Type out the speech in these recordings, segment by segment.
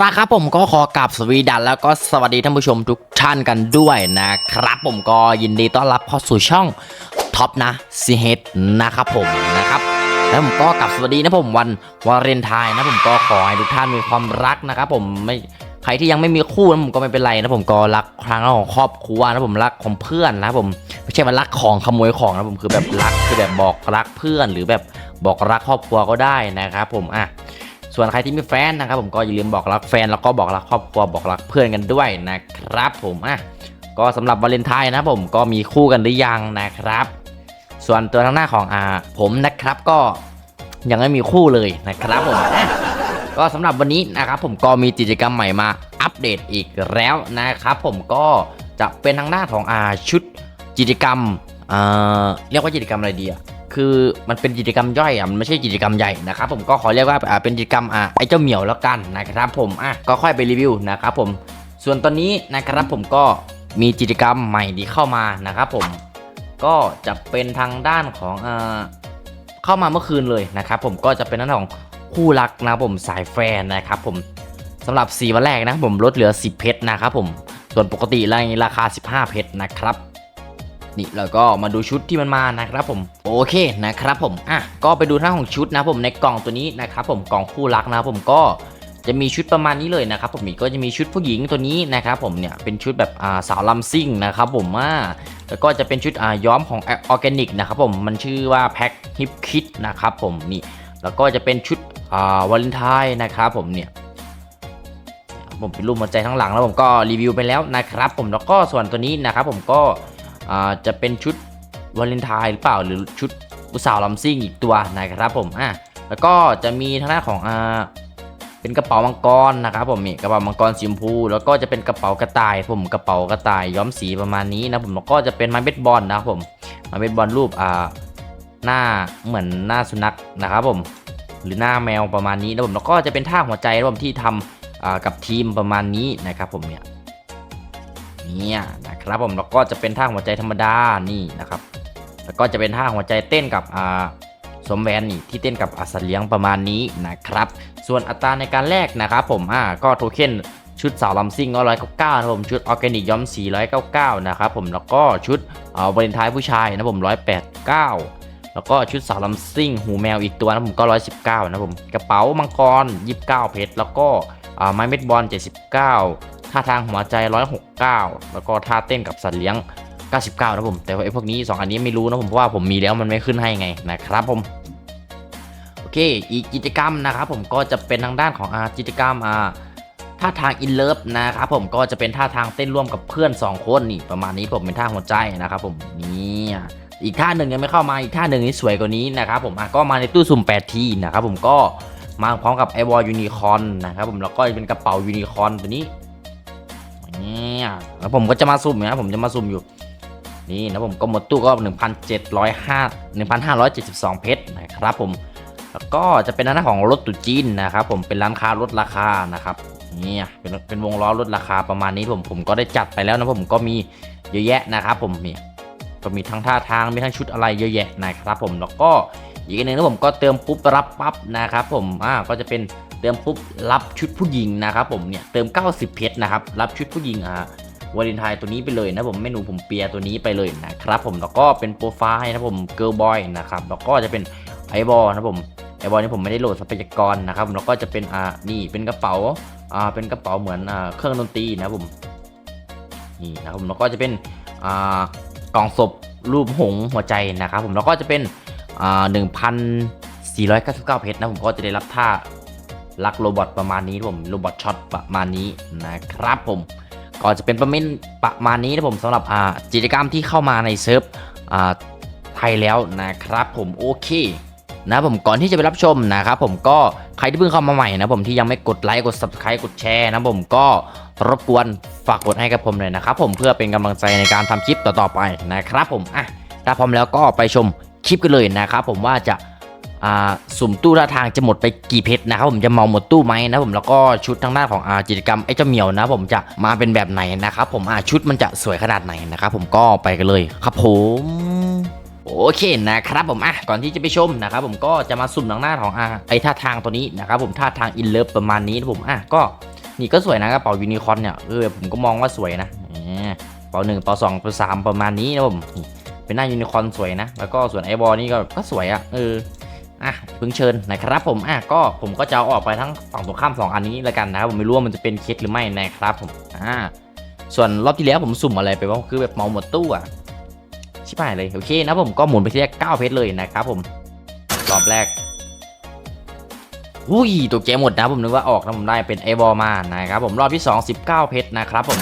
ละครับผมก็ขอกลับสวีดันแล้วก็สวัสดีท่านผู้ชมทุกท่านกันด้วยนะครับ ผมก็ยินดีต้อนรับเข้าสู่ช่องท็อปนะซีเฮดนะครับผมนะครับแล้วผมก็กลับสวัสดีนะผมวันวาเลนไทน์นะผมก็ขอให้ทุกท่านมีความรักนะครับผมไม่ใครที่ยังไม่มีคู่นะผมก็ไม่เป็นไรนะผมก็รักครั้งของครอบครัวนะผมรักของเพื่อนนะผมไม่ใช่ว่ารักของขโมยของนะผมคือแบบรักคือแบบบอกรักเพื่อนหรือแบบบอกรักครอบครัวก็ได้นะครับผมอะ ส่วนใครที่มีแฟนนะครับผมก็อย่าลืมบอกรักแฟนแล้วก็บอกรักครอบครัวบอกรักเพื่อนกันด้วยนะครับผมอะก็สำหรับวาเลนไทน์นะผมก็มีคู่กันหรือยังนะครับ ส่วนตัวทางหน้าของอ่าผมนะครับก็ยังไม่มีคู่เลยนะครับผมอะก็สำหรับวันนี้นะครับผมก็มีกิจกรรมใหม่มาอัปเดตอีกแล้วนะครับผมก็จะเป็นทางหน้าของอาชุดกิจกรรมอ่าเรียกว่ากิจกรรมอะไรดีอะ คือมันเป็นกิจกรรมย่อยอะมันไม่ใช่กิจกรรมใหญ่นะครับผมก็ขอเรียกว่าอ่าเป็นกิจกรรมอ่าไอ้เจ้าเหมียวแล้วกันนะครับผมอะก็ค่อยไปรีวิวนะครับผมส่วนตอนนี้นะครับผมก็มีกิจกรรมใหม่ที่เข้ามานะครับผมก็จะเป็นทางด้านของอ่าเข้ามาเมื่อคืนเลยนะครับผมก็จะเป็นด้านของคู่รักนะครับผมสายแฟนนะครับผมสำหรับ 4 วันแรกนะครับผมลดเหลือ 10 เพชรนะครับผมส่วนปกติราคา 15 เพชรนะครับ นี่แล้วก็มาดูชุดที่มันมานะครับผมโอเคนะครับผมอะก็ไปดูหน้าของชุดนะผมในกล่องตัวนี้นะครับผมกล่องคู่รักนะผมก็จะมีชุดประมาณนี้เลยนะครับผมก็จะมีชุดผู้หญิงตัวนี้นะครับผมเนี่ยเป็นชุดแบบอ่าสาวลำซิ่งนะครับผมอ่าแล้วก็จะเป็นชุดอ่าย้อมของออร์แกนิกนะครับผมมันชื่อว่าแพ็คฮิปคิดนะครับผมนี่แล้วก็จะเป็นชุดอ่าวาเลนไทน์นะครับผมเนี่ยผมเป็นรูปหัวใจทั้งหลังแล้วผมก็รีวิวไปแล้วนะครับผมแล้วก็ส่วนตัวนี้นะครับผมก็ อ่าจะเป็นชุดวาเลนไทน์หรือเปล่าหรือชุดอุตสาวลำซิ่งอีกตัวนะครับผมอะแล้วก็จะมีทางด้านของอ่าเป็นกระเป๋ามังกรนะครับผมนี่กระเป๋ามังกรสีชมพู แล้วก็จะเป็นกระเป๋ากระต่าย ผมกระเป๋ากระต่ายย้อมสีประมาณนี้นะผมแล้วก็จะเป็นไม้เบสบอลนะครับผมไม้เบสบอลรูปอ่าหน้าเหมือนหน้าสุนัขนะครับผมหรือหน้าแมวประมาณนี้นะผมแล้วก็จะเป็นท่าหัวใจนะผมที่ทำกับทีมประมาณนี้นะครับผมเนี่ยเนี่ย นะครับผมแล้วก็จะเป็นท่าหัวใจธรรมดานี่นะครับ แล้วก็จะเป็นท่าหัวใจเต้นกับอ่าสมแวนนี่ที่เต้นกับอาสัตเลี้ยงประมาณนี้นะครับ ส่วนอัตราในการแลกนะครับผมอ่าก็โทเค็นชุดสาวลำซิ่งก็ร้อยเก้าเก้านะผมชุดออร์แกนิกย้อมสีร้อยเก้าเก้านะครับผมแล้วก็ชุดเอ่าวาเลนไทน์ผู้ชายนะผมร้อยแปดเก้าแล้วก็ชุดสาวลำซิ่ง หูแมวอีกตัวนะผมก็ร้อยสิบเก้านะผมกระเป๋ามังกรยี่สิบเก้าเพชรแล้วก็อ่าไม้เม็ดบอล79 ท่าทางหัวใจ 169 แล้วก็ท่าเต้นกับสัตว์เลี้ยง 99 นะผม แต่ว่าไอ้พวกนี้ 2 อันนี้ไม่รู้นะผมเพราะว่าผมมีแล้วมันไม่ขึ้นให้ไงนะครับผม โอเค อีกกิจกรรมนะครับผมก็จะเป็นทางด้านของอ่ากิจกรรมอ่าท่าทางอินเลิฟนะครับผมก็จะเป็นท่าทางเต้นร่วมกับเพื่อน 2 คนนี่ประมาณนี้ผมเป็นท่าหัวใจนะครับผมนี่อีกท่าหนึ่งยังไม่เข้ามาอีกท่าหนึ่งนี่สวยกว่านี้นะครับผมก็มาในตู้สุ่ม8ทีนะครับผมก็มาพร้อมกับไอวอลยูนิคอนนะครับผมแล้วก็เป็นกระเป๋ายูนิคอนตัวนี้ เนี่ยแล้วผมก็จะมาสุ่มนะผมจะมาสุ่มอยู่ นี่นะผมก็หมดตู้ก็ 1,705 1,572 เพชรนะครับผมแล้วก็จะเป็นหน้าของรถตุจีนนะครับผมเป็นร้านค้าลดราคานะครับเนี่ยเป็นเป็นวงล้อลดราคาประมาณนี้ผมผมก็ได้จัดไปแล้วนะผมก็มีเยอะแยะนะครับผมเนี่ยก็มีทั้งท่าทางมีทั้งชุดอะไรเยอะแยะนะครับผมแล้วก็อีกอันหนึ่งนะผมก็เติมปุ๊บรับปั๊บนะครับผมอ่าก็จะเป็น เติมปุ๊บรับชุดผู้หญิงนะครับผมเนี่ยเติม 90 เพชรนะครับรับชุดผู้หญิงอ่าวาเลนไทน์ตัวนี้ไปเลยนะผมเมนูผมเปียตัวนี้ไปเลยนะครับผมแล้วก็เป็นโปรไฟล์นะผมเกิร์ลบอยนะครับแล้วก็จะเป็นไอบอลนะผมไอบอลนี่ผมไม่ได้โหลดทรัพยากรนะครับแล้วก็จะเป็นอ่านี่เป็นกระเป๋าอ่าเป็นกระเป๋าเหมือนอ่าเครื่องดนตรีนะผมนี่นะครับผมแล้วก็จะเป็นอ่ากล่องศพรูปหงหัวใจนะครับผมแล้วก็จะเป็นอ่าหนึ่งพันสี่ร้อยเก้าสิบเก้าเพชรนะผมก็จะได้รับท่า ลักโรบอทประมาณนี้ผมโรบอทช็อตประมาณนี้นะครับผมก็จะเป็นประมาณประมาณนี้นะผมสำหรับอ่ากิจกรรมที่เข้ามาในเซิร์ฟอ่าไทยแล้วนะครับผมโอเคนะผมก่อนที่จะไปรับชมนะครับผมก็ใครที่เพิ่งเข้ามาใหม่นะผมที่ยังไม่กดไลค์กด subscribe กดแชร์นะผมก็รบกวนฝากกดให้กับผมหน่อยนะครับผมเพื่อเป็นกำลังใจในการทำคลิปต่อๆไปนะครับผมอะถ้าพร้อมแล้วก็ไปชมคลิปกันเลยนะครับผมว่าจะ สุ่มตู้ท่าทางจะหมดไปกี่เพชรนะครับผมจะเมาหมดตู้ไหมนะผมแล้วก็ชุดทางด้านของอากิจกรรมไอ้เจ้าเหมียวนะผมจะมาเป็นแบบไหนนะครับผมอาชุดมันจะสวยขนาดไหนนะครับผมก็ไปกันเลยครับผมโอเคนะครับผมอะก่อนที่จะไปชมนะครับผมก็จะมาสุ่มหนังหน้าของอะไอท่าทางตัวนี้นะครับผมท่าทางอินเลิฟประมาณนี้นะผมอะก็นี่ก็สวยนะกระเป๋ายูนิคอร์นเนี่ยเออผมก็มองว่าสวยนะเป๋าหนึ่งเป๋าสองเป๋าสามประมาณนี้นะผมเป็นหน้ายูนิคอร์นสวยนะ แล้วก็ส่วนไอบอลนี่ก็ก็สวยอะเออ อะพิ่งเชิญนะครับผมอะก็ผมก็จะเอาออกไปทั้งฝั่งตรงข้ามสองอันนี้แล้วกันนะครับผมไม่รู้ว่ามันจะเป็นเคสหรือไม่นะครับผมอ่าส่วนรอบที่แล้วผมสุ่มอะไรไปบ้างคือแบบเมาหมดตู้อะชิบหายเลยโอเคนะผมก็หมุนไปที่แรก9เพชรเลยนะครับผมรอบแรกอุ้ยตกใจหมดนะผมนึกว่าออกนะผมได้เป็นไอบอลมานะครับผมรอบที่ 2 19 เพชรนะครับผม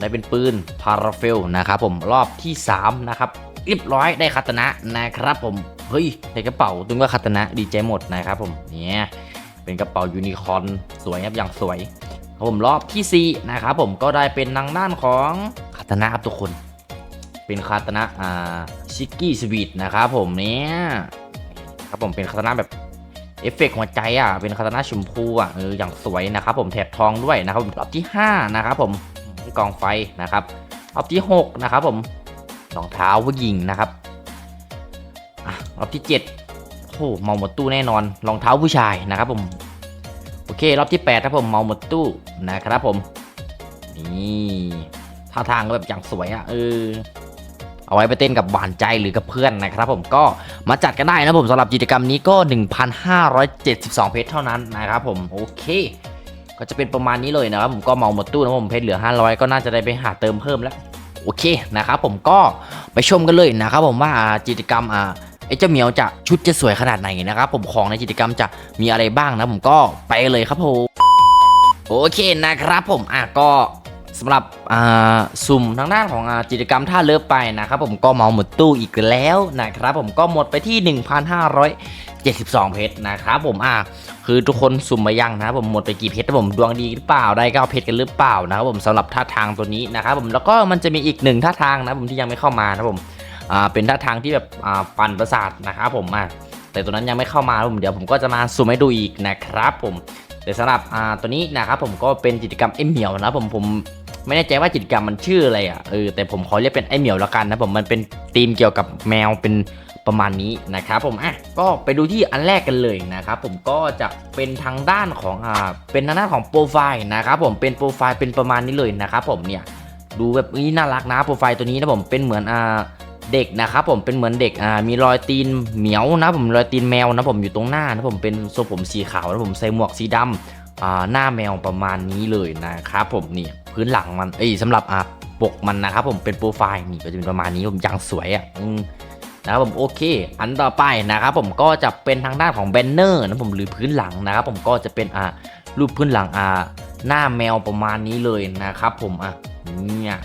ได้เป็นปืนพาราเฟลนะครับผมรอบที่ 3 นะครับเรียบร้อยได้คาตนะนะครับผม เฮ้ยในกระเป๋าตึงว่าคาตนะดีใจหมดนะครับผมเนี่ยเป็นกระเป๋ายูนิคอร์นสวยครับอย่างสวยครับผมรอบทีสี่4นะครับผมก็ได้เป็นทางด้านของคาตนะครับทุกคน เป็นคาตนะอ่าชิกกี้สวีทนะครับผมเนี่ยครับผมเป็นคาตนะแบบเอฟเฟกต์หัวใจอะเป็นคาตนะชมพูอะเอออย่างสวยนะครับผมแถบทองด้วยนะครับรอบที่5นะครับผมกองไฟนะครับรอบที่6นะครับผมรองเท้าผู้หญิงนะครับ รอบที่7โอ้เมาหมดตู้แน่นอนรองเท้าผู้ชายนะครับผมโอเครอบที่8ครับผมเมาหมดตู้นะครับผมนี่ท่าทางก็แบบอย่างสวยอะเออเอาไว้ไปเต้นกับหวานใจหรือกับเพื่อนนะครับผมก็มาจัดกันได้นะผมสำหรับกิจกรรมนี้ก็ 1,572 เพชรเท่านั้นนะครับผมโอเค ก็จะเป็นประมาณนี้เลยนะครับผมก็เมาหมดตู้นะผมเพชรเหลือ 500 ก็น่าจะได้ไปหาเติมเพิ่มแล้วโอเคนะครับผมก็ไปชมกันเลยนะครับผมว่ากิจกรรมอ่า ไอ้เจ้าเหมียวจะชุดจะสวยขนาดไหนนะครับผมของในกิจกรรมจะมีอะไรบ้างนะผมก็ไปเลยครับผมโอเคนะครับผมอะก็สำหรับอ่าสุ่มทางด้านของอ่ากิจกรรมท่าเลิฟไปนะครับผมก็เมาหมดตู้อีกแล้วนะครับผมก็หมดไปที่ 1,572 เพชรนะครับผมอ่าคือทุกคนสุ่มมายังนะครับผมหมดไปกี่เพชรนะผมดวงดีหรือเปล่าได้เก้าเพชรกันหรือเปล่านะครับผมสำหรับท่าทางตัวนี้นะครับผมแล้วก็มันจะมีอีกหนึ่งท่าทางนะผมที่ยังไม่เข้ามานะครับผม อ่าเป็นท่าทางที่แบบอ่าปั่นประสาทนะครับผมอ่าแต่ตัวนั้นยังไม่เข้ามาผมเดี๋ยวผมก็จะมาสุ่มให้ดูอีกนะครับผมแต่สำหรับอ่าตัวนี้นะครับผมก็เป็นกิจกรรมเอ็มเหมียวนะผมผมไม่แน่ใจว่ากิจกรรมมันชื่ออะไรอะเออแต่ผมขอเรียกเป็นไอเหมียวแล้วกันนะผมมันเป็นธีมเกี่ยวกับแมวเป็นประมาณนี้นะครับผมอะก็ไปดูที่อันแรกกันเลยนะครับผมก็จะเป็นทางด้านของอ่าเป็นทางด้านของโปรไฟล์นะครับผมเป็นโปรไฟล์เป็นประมาณนี้เลยนะครับผมเนี่ยดูแบบนี้น่ารักนะโปรไฟล์ตัวนี้นะผมเป็นเหมือนอ่า เด็กนะครับผมเป็นเหมือนเด็กอ่ามีรอยตีนเหมียวนะผมรอยตีนแมวนะผมอยู่ตรงหน้านะผมเป็นทรงผมสีขาวนะผมใส่หมวกสีดำอ่าหน้าแมวประมาณนี้เลยนะครับผมนี่พื้นหลังมันเอ้ยสำหรับอ่าปกมันนะครับผมเป็นโปรไฟล์นี่ก็จะเป็นประมาณนี้ผมยังสวยอะนะครับผมโอเค อันต่อไปนะครับผมก็จะเป็นทางด้านของแบนเนอร์นะผมหรือพื้นหลังนะครับผมก็จะเป็นอ่ารูปพื้นหลังอ่าหน้าแมวประมาณนี้เลยนะครับผมอะเนี่ย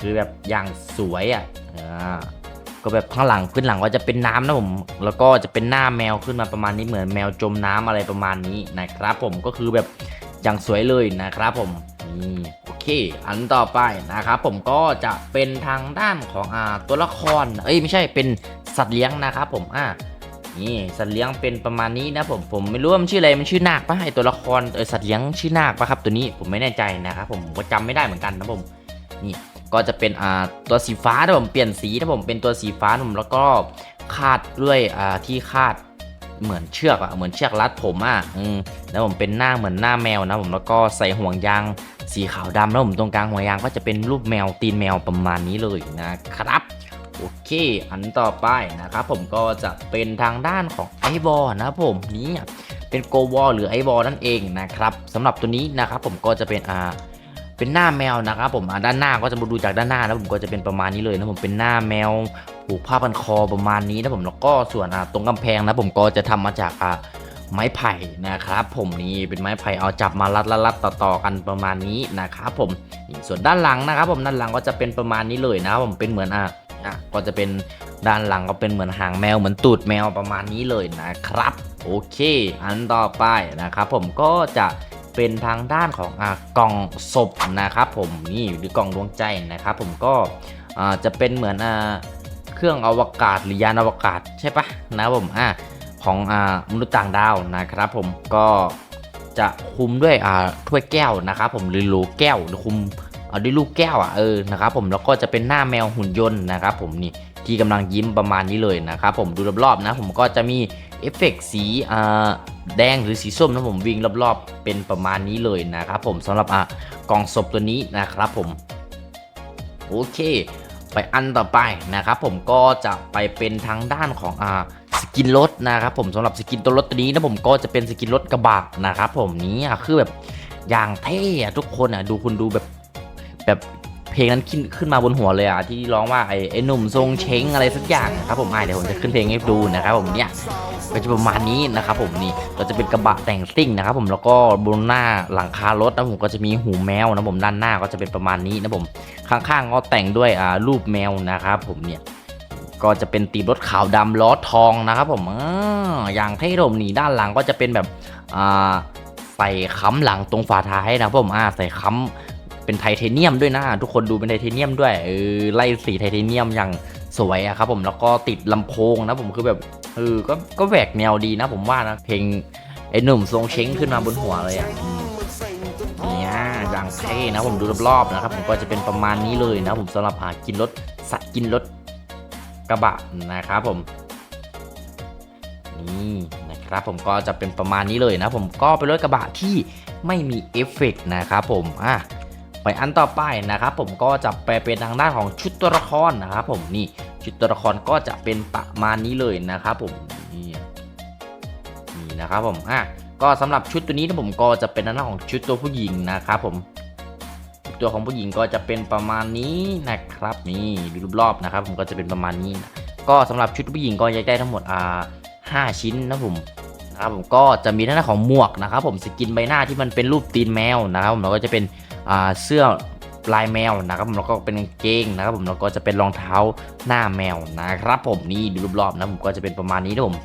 คือแบบอย่างสวยอะอ่า ก็แบบข้างหลังพื้นหลังก็จะเป็นน้ำนะผม แล้วก็จะเป็นหน้าแมวขึ้นมาประมาณนี้เหมือนแมวจมน้ำอะไรประมาณนี้นะครับ ผมก็คือแบบอย่างสวยเลยนะครับผมนี่โอเค อันต่อไปนะครับผมก็จะเป็นทางด้านของอ่าตัวละครเอ้ยไม่ใช่เป็นสัตว์เลี้ยงนะครับผมอ่านี่สัตว์เลี้ยงเป็นประมาณนี้นะผมผมไม่รู้ว่ามันชื่ออะไรมันชื่อนาคปะไอตัวละครเออสัตว์เลี้ยงชื่อนาคปะครับตัวนี้ผมไม่แน่ใจนะครับผมผมก็จำไม่ได้เหมือนกันนะผม นี่ก็จะเป็นอ่าตัวสีฟ้าถ้าผมเปลี่ยนสีถ้าผมเป็นตัวสีฟ้าผมแล้วก็คาดด้วยอ่าที่คาดเหมือนเชือกอะเหมือนเชือกรัดผมอะอืมแล้วผมเป็นหน้าเหมือนหน้าแมวนะผมแล้วก็ใส่ห่วงยางสีขาวดำแล้วผมตรงกลางห่วงยางก็จะเป็นรูปแมวตีนแมวประมาณนี้เลยนะครับโอเค อันต่อไปนะครับผมก็จะเป็นทางด้านของไอบอลนะผมนี่เป็นโกวอลหรือไอบอลนั่นเองนะครับสำหรับตัวนี้นะครับผมก็จะเป็นอ่า เป็นหน้าแมวนะครับผมด้านหน้าก็จะมาดูจากด้านหน้าแล้วผมก็จะเป็นประมาณนี้เลยนะผมเป็นหน้าแมวผูกผ้าพันคอประมาณนี้นะผมแล้วก็ส่วนตรงกำแพงนะผมก็จะทำมาจากไม้ไผ่นะครับผมนี่เป็นไม้ไผ่เอาจับมารัดรัดรัดต่อต่อกันประมาณนี้นะครับผมส่วนด้านหลังนะครับผมด้านหลังก็จะเป็นประมาณนี้เลยนะผมเป็นเหมือนอะอะก็จะเป็นด้านหลังก็เป็นเหมือนหางแมวเหมือนตูดแมวประมาณนี้เลยนะครับ โอเค อันต่อไปนะครับผมก็จะ เป็นทางด้านของอกล่องศพนะครับผมนี่หรือกล่องดวงใจนะครับผมก็จะเป็นเหมือนอเครื่องอวกาศหรือยานอวกาศใช่ปะนะผมอ่าของอมนุษย์ต่างดาวนะครับผมก็จะคุมด้วยอ่าถ้วยแก้วนะครับผมหรือโหลแก้วหรือคุมเอาด้วยลูกแก้วอะเออนะครับผมแล้วก็จะเป็นหน้าแมวหุ่นยนต์นะครับผมนี่ ที่กำลังยิ้มประมาณนี้เลยนะครับผมดูรอบๆนะผมก็จะมีเอฟเฟกต์สีอ่าแดงหรือสีส้มนะผมวิ่งรอบๆ เป็นประมาณนี้เลยนะครับผมสำหรับอะกล่องศพตัวนี้นะครับผมโอเค ไปอันต่อไปนะครับผมก็จะไปเป็นทางด้านของอ่าสกินรถนะครับผมสำหรับสกินตัวรถตัวนี้นะผมก็จะเป็นสกินรถกระบะนะครับผมนี้อะคือแบบอย่างเท่อะทุกคนอะดูคุณดูแบบแบบ เพลงนั้นขึ้นขึ้นมาบนหัวเลยอะที่ร้องว่าไอ้ไอ้หนุ่มทรงเช้งอะไรสักอย่างนะครับผมอะเดี๋ยวผมจะขึ้นเพลงให้ดูนะครับผมเนี่ยก็จะประมาณนี้นะครับผมนี่ก็จะเป็นกระบะแต่งซิ่งนะครับผมแล้วก็บนหน้าหลังคารถนะผมก็จะมีหูแมวนะผมด้านหน้าก็จะเป็นประมาณนี้นะผมข้างๆก็แต่งด้วยอ่ารูปแมวนะครับผมเนี่ยก็จะเป็นตีมรถขาวดำล้อทองนะครับผมออย่างเท่ผมนี่ด้านหลังก็จะเป็นแบบอ่าใส่ค้ำหลังตรงฝาท้ายนะครับผมอ่าใส่ค้ำ เป็นไทเทเนียมด้วยนะทุกคนดูเป็นไทเทเนียมด้วยเออไล่สีไทเทเนียมอย่างสวยอะครับผมแล้วก็ติดลำโพงนะผมคือแบบเออก็ก็แหวกแนวดีนะผมว่านะเพลงไอ้หนุ่มทรงเช้งขึ้นมาบนหัวเลยอะเนี่ยอย่างเท่นะผมดูรอบๆนะครับผมก็จะเป็นประมาณนี้เลยนะผมสำหรับหากินรถสัตว์กินรถกระบะนะครับผมนี่นะครับผมก็จะเป็นประมาณนี้เลยนะผมก็เป็นรถกระบะที่ไม่มีเอฟเฟกต์นะครับผมอะ ไปอันต่อไปนะครับผมก็จะไปเป็นทางด้านของชุดตัวละครนะครับผมนี่ชุดตัวละครก็จะเป็นประมาณนี้เลยนะครับผมนี่นี่นะครับผมอะก็สำหรับชุดตัวนี้นะผมก็จะเป็นหน้านของชุดตัวผู้หญิงนะครับผมตัวของผู้หญิงก็จะเป็นประมาณนี้นะครับนี่ดูรอบๆนะครับ ผมก็จะเป็นประมาณนี้นะก็สำหรับชุดผู้หญิงก็จะได้ทั้งหมดอ่าห้าชิ้นนะผมนะครับผมก็จะมีหน้านของหมวกนะครับผมสกินใบหน้าที่มันเป็นรูปตีนแมวนะครับผมแล้วก็จะเป็น เสื้อลายแมวนะครับผมแล้วก็เป็นกางเกงนะครับผมแล้วก็จะเป็นรองเท้าหน้าแมวนะครับผมนี่ดูรอบๆนะผมก็จะเป็นประมาณนี้นะผม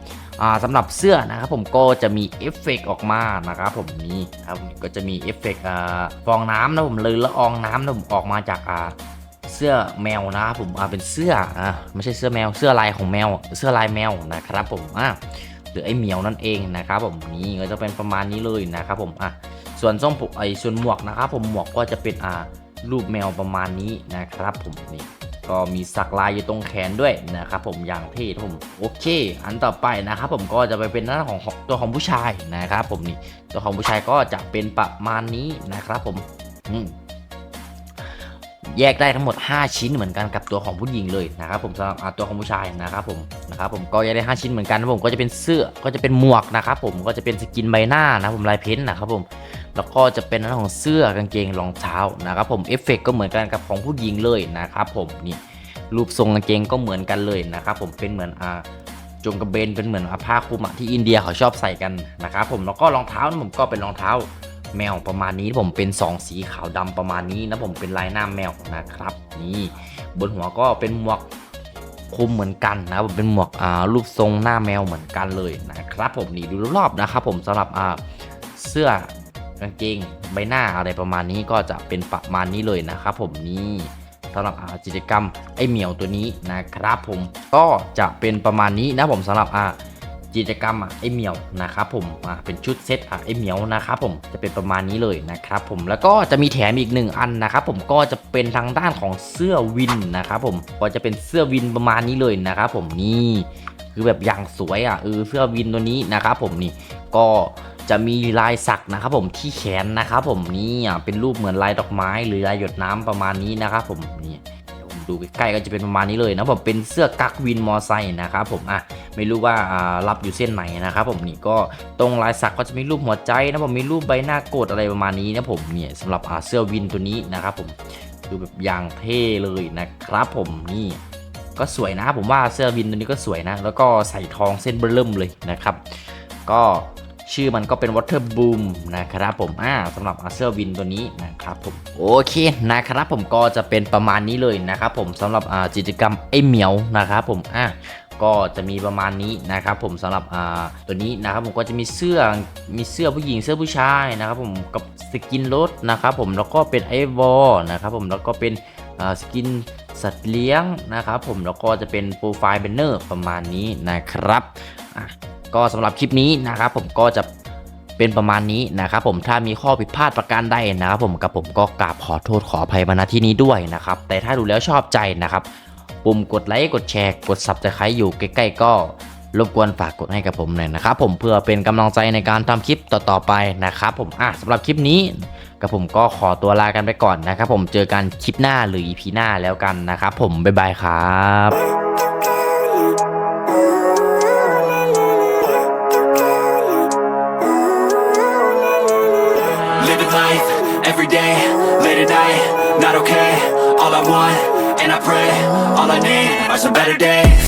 อ่าสำหรับเสื้อนะครับผมก็จะมีเอฟเฟกต์ออกมานะครับผมนี่ครับก็จะมีเอฟเฟกต์ฟองน้ำนะผมเลยละอองน้ำนะผมออกมาจากเสื้อแมวนะครับผมเป็นเสื้ออ่าไม่ใช่เสื้อแมว เสื้อลายของแมว เสื้อลายแมวนะครับผมอ่าหรือไอเหมียวนั่นเองนะครับผมนี่ก็จะเป็นประมาณนี้เลยนะครับผมอะ ส่วนทรงผมไอส่วนหมวกนะครับผมหมวกก็จะเป็นอ่ารูปแมวประมาณนี้นะครับผมนี่ก็มีสักลายอยู่ตรงแขนด้วยนะครับผมอย่างเท่ผมโอเค อันต่อไปนะครับผมก็จะไปเป็นหน้าของตัวของผู้ชายนะครับผมนี่ตัวของผู้ชายก็จะเป็นประมาณนี้นะครับผมอืมแยกได้ทั้งหมด 5 ชิ้นเหมือนกันกับตัวของผู้หญิงเลยนะครับผมสำหรับตัวของผู้ชายนะครับผมนะครับผมก็แยกได้ 5 ชิ้นเหมือนกันนะผมก็จะเป็นเสื้อก็จะเป็นหมวกนะครับผมก็จะเป็นสกินใบหน้านะผมลายเพ้นนะครับผม แล้วก็จะเป็นเรื่องของเสื้อกางเกงรองเท้านะครับผมเอฟเฟกก็เหมือนกันกับของผู้หญิงเลยนะครับผมนี่รูปทรงกางเกงก็เหมือนกันเลยนะครับผมเป็นเหมือนอ่าจงกระเบนเป็นเหมือนผ้าคลุมที่อินเดียเขาชอบใส่กันนะครับผมแล้วก็รองเท้านะผมก็เป็นรองเท้าแมวประมาณนี้ผมเป็น 2 สีขาวดำประมาณนี้นะผมเป็นลายหน้าแมวนะครับ นี่บนหัวก็เป็นหมวกคลุมเหมือนกันนะผมเป็นหมวกอ่ารูปทรงหน้าแมวเหมือนกันเลยนะครับผมนี่ดูรอบๆนะครับผมสำหรับอ่าเสื้อ กางเกงใบหน้าอะไรประมาณนี้ก็จะเป็นประมาณนี้เลยนะครับผมนี่สำหรับกิจกรรมไอเหมียวตัวนี้นะครับผมก็จะเป็นประมาณนี้นะผมสำหรับกิจกรรมไอเหมียวนะครับผมเป็นชุดเซตไอเหมียวนะครับผมจะเป็นประมาณนี้เลยนะครับผมแล้วก็จะมีแถมอีกหนึ่งอันนะครับผมก็จะเป็นทางด้านของเสื้อวินนะครับผมก็จะเป็นเสื้อวินประมาณนี้เลยนะครับผมนี่คือแบบอย่างสวยอะเออเสื้อวินตัวนี้นะครับผมนี่ก็ จะมีลายสักนะครับผมที่แขนนะครับผมนี่เป็นรูปเหมือนลายดอกไม้หรือลายหยดน้ำประมาณนี้นะครับผมนี่เดี๋ยวผมดูใกล้ๆก็จะเป็นประมาณนี้เลยนะผมเป็นเสื้อกั๊กวินมอไซค์นะครับผมอะไม่รู้ว่ารับอยู่เส้นไหนนะครับผมนี่ก็ตรงลายสักก็จะมีรูปหัวใจนะผมมีรูปใบหน้าโกดอะไรประมาณนี้นะผมเนี่ยสำหรับเสื้อวินตัวนี้นะครับผมดูแบบอย่างเท่เลยนะครับผมนี่ก็สวยนะผมว่าเสื้อวินตัวนี้ก็สวยนะ แล้วก็ใส่ทองเส้นเบอร์เริ่มเลยนะครับ ก็ ชื่อมันก็เป็น Water Boom นะครับผมอ่าสำหรับอาเซอร์วินตัวนี้นะครับผมโอเคนะครับผมก็จะเป็นประมาณนี้เลยนะครับผมสำหรับอ่ากิจกรรมไอเหมียวนะครับผมอ่าก็จะมีประมาณนี้นะครับผมสำหรับอ่าตัวนี้นะครับผมก็จะมีเสื้อมีเสื้อผู้หญิงเสื้อผู้ชายนะครับผมกับสกินรถนะครับผมแล้วก็เป็นไอวอลนะครับผมแล้วก็เป็นอ่าสกินสัตว์เลี้ยงนะครับผมแล้วก็จะเป็นโปรไฟล์แบนเนอร์ประมาณนี้นะครับอะ ก็สำหรับคลิปนี้นะครับผมก็จะเป็นประมาณนี้นะครับผมถ้ามีข้อผิดพลาดประการใดนะครับผมกับผมก็กราบขอโทษขออภัยมาณที่นี้ด้วยนะครับแต่ถ้าดูแล้วชอบใจนะครับปุ่มกดไลค์กดแชร์กด subscribe อยู่ใกล้ๆก็รบกวนฝากกดให้กับผมหน่อยนะครับผมเพื่อเป็นกำลังใจในการทำคลิปต่อๆไปนะครับผมอะสำหรับคลิปนี้กับผมก็ขอตัวลากันไปก่อนนะครับผมเจอกันคลิปหน้าหรือ EP หน้าแล้วกันนะครับผมบ๊ายบายครับ